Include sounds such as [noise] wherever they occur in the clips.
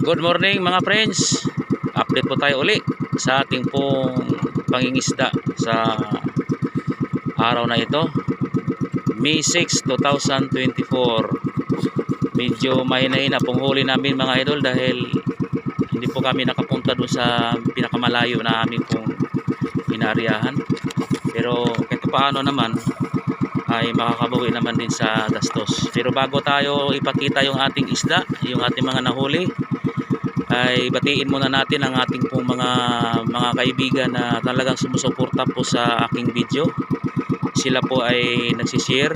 Good morning mga friends. Update po tayo uli sa ating pong pangingisda sa araw na ito. May 6, 2024. Medyo mahina-hina pong huli namin mga idol dahil hindi po kami nakapunta doon sa pinakamalayo na aming pong inariyahan. Pero kahit paano naman ay makakabawi naman din sa gastos. Pero bago tayo ipakita yung ating isda, yung ating mga nahuli, ay batiin muna natin ang ating pong mga mga kaibigan na talagang sumusuporta po sa aking video. Sila po ay nagsishare,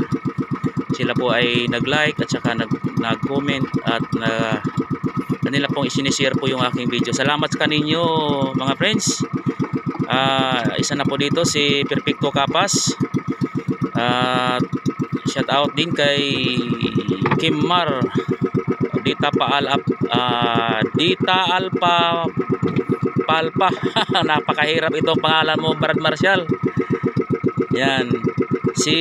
sila po ay nag-like at saka nag nag-comment at na kanila pong isinishare po yung aking video. Salamat sa kaninyo mga friends. Ah, isa na po dito si Perfecto Kapas. At shout out din kay Kim Mar. Dita Paalap ah, Dita Alpa Palpa. [laughs] Napakahirap itong pangalan mo Brad Marshall. Yan. Si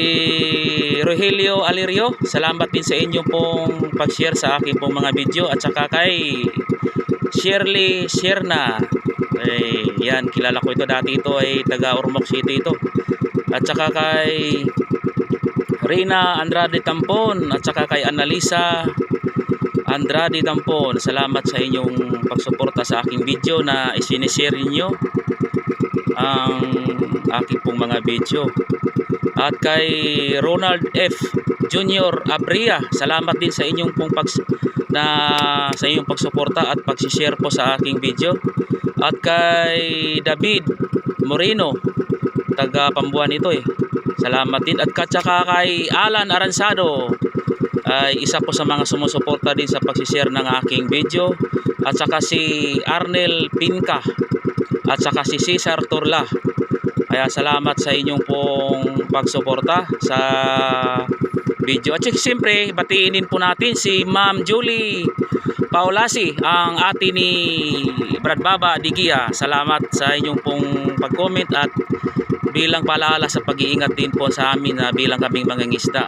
Rogelio Alirio salamat din sa inyo pong pag-share sa aking pong mga video. At saka kay Shirley Sierna ay yan kilala ko ito. Dati ito ay taga Ormoc City ito. At saka kay Rina Andrade Tampon. At saka kay Annalisa Andrade Tampon. Salamat sa inyong pagsuporta sa aking video na isinishare ninyo ang aking pong mga video. At kay Ronald F. Junior Abria salamat din sa inyong pong pag na sa inyong pagsuporta at pag-share po sa aking video at kay David Moreno taga Pambuan ito eh. Salamat din. At katsaka kay Alan Aransado ay isa po sa mga sumusuporta din sa pag-share ng aking video. At saka si Arnel Pinka at saka si Cesar Turla kaya salamat sa inyong pong pagsuporta sa video. At siyempre batiin po natin si Ma'am Julie Paulasi ang ate ni Brad Baba Digia salamat sa inyong pong pag-comment at bilang paalala sa pag-iingat din po sa amin na bilang kaming mangingisda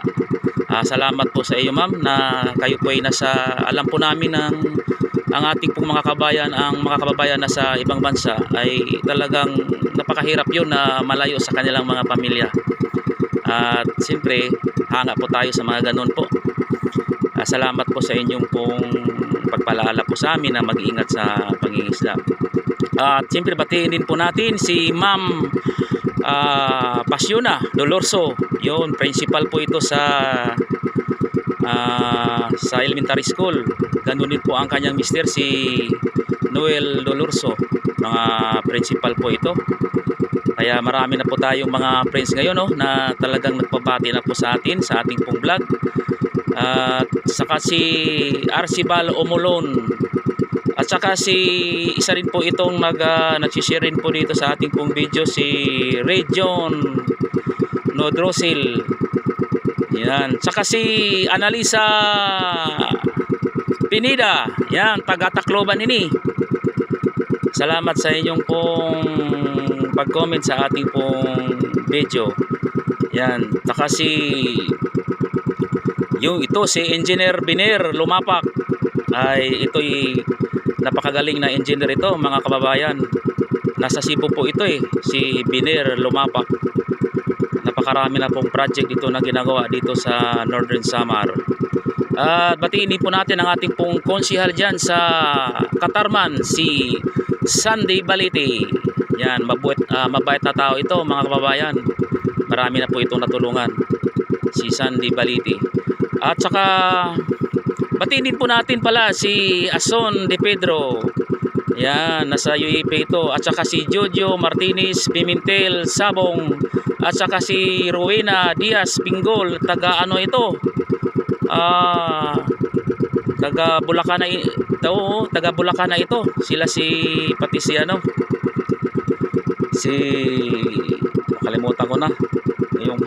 Ah, salamat po sa iyo ma'am na kayo po ay nasa alam po namin ng ang ating pong mga kabayan ang mga kababayan na sa ibang bansa ay talagang napakahirap yun na malayo sa kanilang mga pamilya. At siyempre hanga po tayo sa mga ganun po. Ah, salamat po sa inyong pong pagpalaala po sa amin na mag-iingat sa pangingisda. At siyempre batiin din po natin si ma'am ah Pasyona Dolorso. Yun principal po ito sa ah, sa elementary school. Ganun din po ang kanyang mister si Noel Dolorso. Mga principal po ito. Kaya marami na po tayong mga friends ngayon no, na talagang nagpabati na po sa atin sa ating pong vlog at saka si Arcibal Omolon at saka si isa rin po itong nag uh, nagsishare rin po dito sa ating pong video si Region Nodrosil. Yan. Saka si Analisa Pinida. Yan, taga Tacloban ini. Salamat sa inyong pong pag-comment sa ating pong video. Yan. Saka si yung ito si Engineer Biner Lumapak. Ay ito'y napakagaling na engineer ito mga kababayan. Nasa Cebu po ito eh si Biner Lumapak. Napakarami na pong project dito na ginagawa dito sa Northern Samar. At din po natin ang ating pong konsihal dyan sa Katarman si Sandy Baliti yan mabuit, uh, mabait na tao ito mga kababayan. Marami na po itong natulungan si Sandy Baliti at saka batiin po natin pala si Ason De Pedro. Yan nasa UAP ito. At saka si Jojo Martinez Pimentel Sabong. At saka si Rowena Diaz Pingol taga ano ito? Ah taga Bulacan na ito taga Bulacan na ito. Sila si pati si ano? Si nakalimutan ko na yung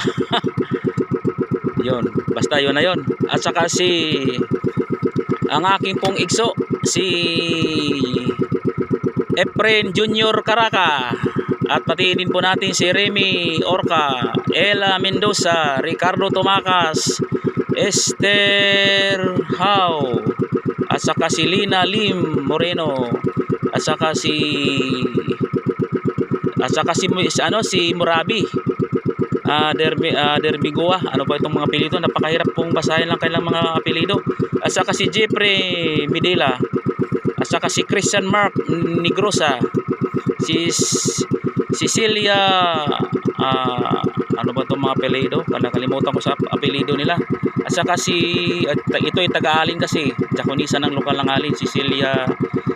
yon na yon at saka si ang aking pong igso si Efren Junior Caraca at pati din po natin si Remy Orca Ella Mendoza Ricardo Tomacas Esther How at saka si Lina Lim Moreno, at saka si at saka si ano si Murabi. Ah, Derby ah, Derbigoa. Ano ba itong mga apelyido? Napakahirap pong basahin lang kailang mga apelyido. At saka si Jeffrey Midela. At saka si Christian Mark Negrosa. Si Cecilia ah, ano ba itong mga apelyido? Kalimutan ko sa ap- apelyido nila. At saka si at ito ay taga-alin kasi, Jaconisa ng lokal ng alin, Cecilia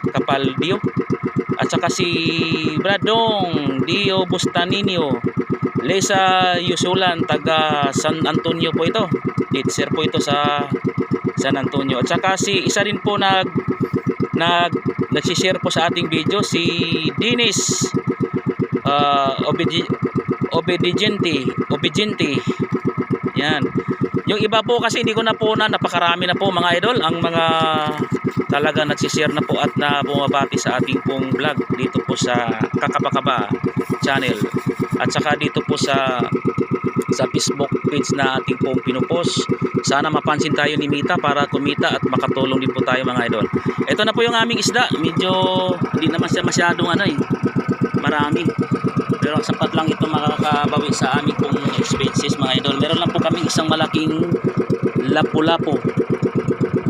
Capaldio. At saka si Bradong Dio Bustaninio. Lesa Yusulan, taga San Antonio po ito. Teacher po ito sa San Antonio. At saka si isa rin po nag nag nagsi-share po sa ating video si Dinis uh, Obedi Obediente Obediente yan yung iba po kasi hindi ko na po na napakarami na po mga idol ang mga talaga nagsishare na po at na bumabati sa ating pong vlog dito po sa Kakabakaba channel at saka dito po sa sa Facebook page na ating pong pinupost sana mapansin tayo ni Mita para kumita at makatulong din po tayo mga idol. Ito na po yung aming isda. Medyo hindi naman siya masyadong ano eh marami. Pero sapat lang ito makakabawi sa aming pong expenses mga idol. Meron lang po kami isang malaking lapu-lapo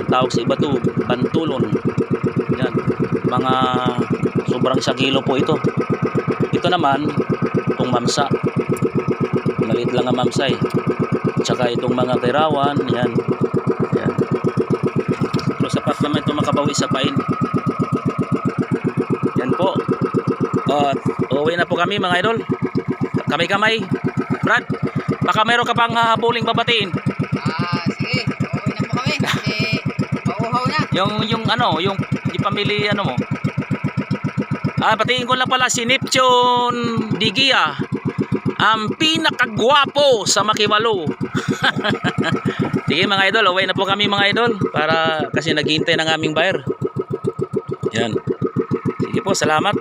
tawag sa iba to pantulon. Yan. Mga sobrang sa kilo po ito ito naman itong mamsa. Maliit lang ang mamsa eh. Tsaka itong mga kairawan yan. Yan. Pero sapat naman ito makabawi sa pain. Yan po. At uwi na po kami mga idol. Kamay-kamay. Brad baka mayroon ka pang hahabuling babatiin. Ah, sige. Uuwi na po kami. Kasi mauhaw na. yung yung ano yung di pamili ano mo. Ah batiin ko lang pala si Neptune Digia ang pinakagwapo sa Makiwalo. [laughs] Sige mga idol uwi na po kami mga idol para kasi naghihintay ng aming buyer. Yan. Sige po salamat